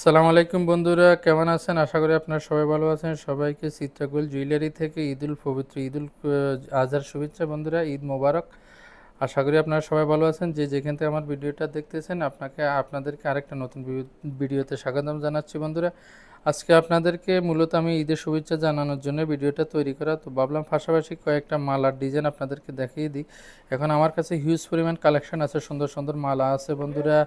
আসসালামু আলাইকুম বন্ধুরা, কেমন আছেন? আশা করি আপনারা সবাই ভালো আছেন। সবাইকে চিত্রাকুল জুয়েলারি থেকে ঈদুল পবিত্র, ঈদুল আজহার শুভেচ্ছা বন্ধুরা, ঈদ মোবারক। আশা করি আপনারা সবাই ভালো আছেন। যে যেখান থেকে আমার ভিডিওটা দেখতেছেন, আপনাকে, আপনাদেরকে আরেকটা নতুন ভিডিওতে স্বাগতম জানাচ্ছি বন্ধুরা। আজকে আপনাদেরকে মূলত আমি ঈদের শুভেচ্ছা জানানোর জন্য ভিডিওটা তৈরি করা, তো ভাবলাম পাশাপাশি কয়েকটা মালার ডিজাইন আপনাদেরকে দেখিয়ে দিই। এখন আমার কাছে হিউজ পরিমাণ কালেকশন আছে, সুন্দর সুন্দর মালা আছে বন্ধুরা।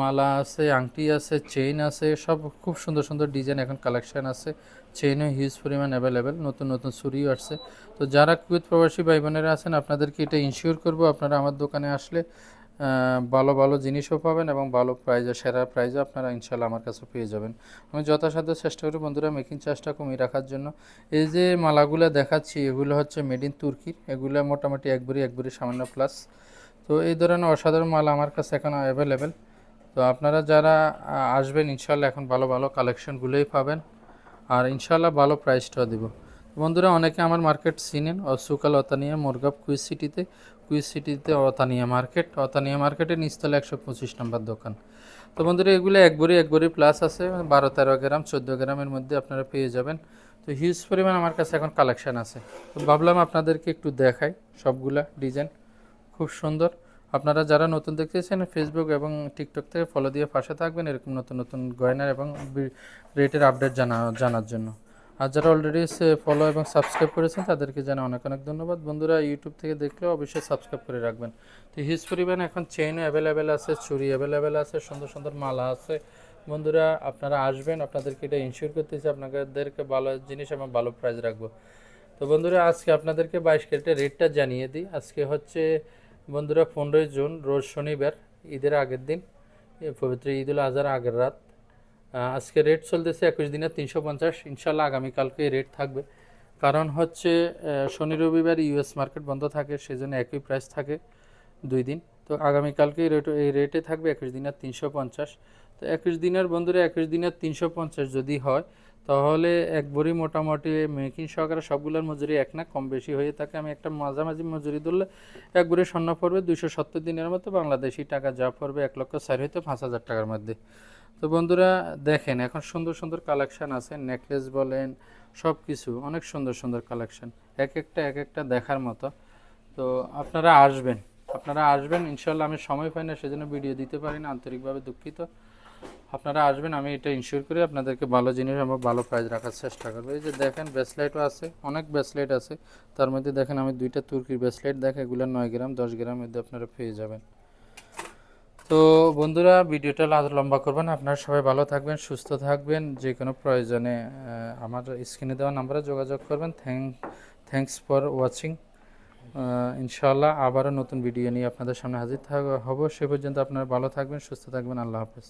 মালা আছে, আংটি আছে চেইন আছে, সব খুব সুন্দর সুন্দর ডিজাইন এখন কালেকশন আছে। চেইনও হিউজ পরিমাণ অ্যাভেলেবেল নতুন নতুন চুরিও আসছে। তো যারা কুয়েত প্রবাসী ভাই বোনেরা আছেন, আপনাদেরকে এটা ইনশিওর করব, আপনারা আমার দোকানে আসলে ভালো ভালো জিনিসও পাবেন এবং ভালো প্রাইজে সেরা প্রাইজও আপনারা ইনশাল্লাহ আমার কাছে পেয়ে যাবেন। আমি যথাসাধ্য চেষ্টা করি বন্ধুরা মেকিং চার্জটা কমিয়ে রাখার জন্য। এই যে মালাগুলো দেখাচ্ছি, এগুলো হচ্ছে মেড ইন তুর্কির। এগুলো মোটামুটি একবারই একবারই সামান্য প্লাস তো এই ধরনের অসাধারণ মাল আমার কাছে এখন অ্যাভেলেবেল তো আপনারা যারা আসবেন ইনশাল্লাহ এখন ভালো ভালো কালেকশনগুলোই পাবেন। আর ইনশাল্লাহ ভালো প্রাইসটাও দিব। বন্ধুরা, অনেকে আমার মার্কেট চিনেন অসুকাল অতানিয়া মোরগাপ কুইজ সিটিতে। কুইজ সিটিতে অতানিয়া মার্কেট অতানিয়া মার্কেটের নিচতলা একশো পঁচিশ নম্বর দোকান। তো বন্ধুরা, এগুলো একবারই একবারই প্লাস আছে, বারো তেরো গ্রাম, চোদ্দ গ্রামের মধ্যে আপনারা পেয়ে যাবেন। তো হিউজ পরিমাণ আমার কাছে এখন কালেকশান আছে। তো ভাবলাম আপনাদেরকে একটু দেখাই সবগুলা ডিজাইন খুব সুন্দর। আপনারা যারা নতুন দেখতেছেন ফেসবুক এবং টিকটক থেকে ফলো দিয়ে পাশে থাকবেন, এরকম নতুন নতুন গয়নার এবং রেটের আপডেট জানা, জানার জন্য। আর যারা অলরেডি ফলো এবং সাবস্ক্রাইব করেছেন, তাদেরকে জানা অনেক অনেক ধন্যবাদ। বন্ধুরা ইউটিউব থেকে দেখলে অবশ্যই সাবস্ক্রাইব করে রাখবেন। তো হিউজ পরিমাণ এখন চেইনও অ্যাভেলেবেল আছে, চুরি অ্যাভেলেবেল আছে, সুন্দর সুন্দর মালা আছে। বন্ধুরা, আপনারা আসবেন, আপনাদেরকে এটা ইনশিওর করতেছি, আপনাদেরকে ভালো জিনিস এবং ভালো প্রাইস রাখব। তো বন্ধুরা, আজকে আপনাদেরকে বাইশ ক্যারেটের রেটটা জানিয়ে দিই। আজকে হচ্ছে বন্ধুরা, পনেরোই জুন, রোজ শনিবার, ঈদের আগের দিন পবিত্র ঈদুল আজহার আগের রাত। আজকে রেট চলতেছে একুশ দিনে তিনশো পঞ্চাশ। ইনশাল্লাহ আগামীকালকে রেট থাকবে। কারণ হচ্ছে শনি, রবিবার ইউএস মার্কেট বন্ধ থাকে, সেজন্য একই প্রাইস থাকে দুই দিন। তো আগামীকালকে রেট এই রেটে থাকবে একুশ দিনের তিনশো পঞ্চাশ। তো একুশ দিনের বন্ধুরা, একুশ দিনের তিনশো পঞ্চাশ যদি হয় তাহলে এক বড়ি মোটামুটি মেকিং সহকারে সবগুলোর মজুরি এক না, কম বেশি হয়ে থাকে। আমি একটা মাঝামাঝি মজুরি ধরলে এক বড়ি স্বর্ণ পড়বে দুশো সত্তর দিনের মতো, বাংলাদেশি টাকা যা পড়বে এক লক্ষ চার হইতে পাঁচ হাজার টাকার মধ্যে। তো বন্ধুরা, দেখেন, এখন সুন্দর সুন্দর কালেকশন আছে নেকলেস বলেন সব কিছু অনেক সুন্দর সুন্দর কালেকশন এক একটা এক একটা দেখার মতো। তো আপনারা আসবেন আপনারা আসবেন, ইনশাল্লাহ আমি সময় পাই না, সেজন্য ভিডিও দিতে পারি না, আন্তরিকভাবে দুঃখিত। আপনারা আসবেন, আমি এটা ইনশিওর করি আপনাদেরকে ভালো জিনিস আমরা ভালো প্রাইস রাখার চেষ্টা করব। এই যে দেখেন ব্রেসলাইটও আছে, অনেক ব্রেসলাইট আছে। তার মধ্যে দেখেন, আমি দুইটা তুর্কির ব্রেসলাইট দেখেন এগুলো নয় গ্রাম, দশ গ্রাম মধ্যে আপনারা পেয়ে যাবেন। তো বন্ধুরা, ভিডিওটা লম্বা করবেন আপনারা সবাই ভালো থাকবেন, সুস্থ থাকবেন, যে কোনো প্রয়োজনে আমার স্ক্রিনে দেওয়া নাম্বারে যোগাযোগ করবেন। থ্যাংক থ্যাংকস ফর ওয়াচিং ইনশাল্লাহ আবারও নতুন ভিডিও নিয়ে আপনাদের সামনে হাজির থাক, হব। সে পর্যন্ত আপনারা ভালো থাকবেন, সুস্থ থাকবেন। আল্লাহ হাফেজ।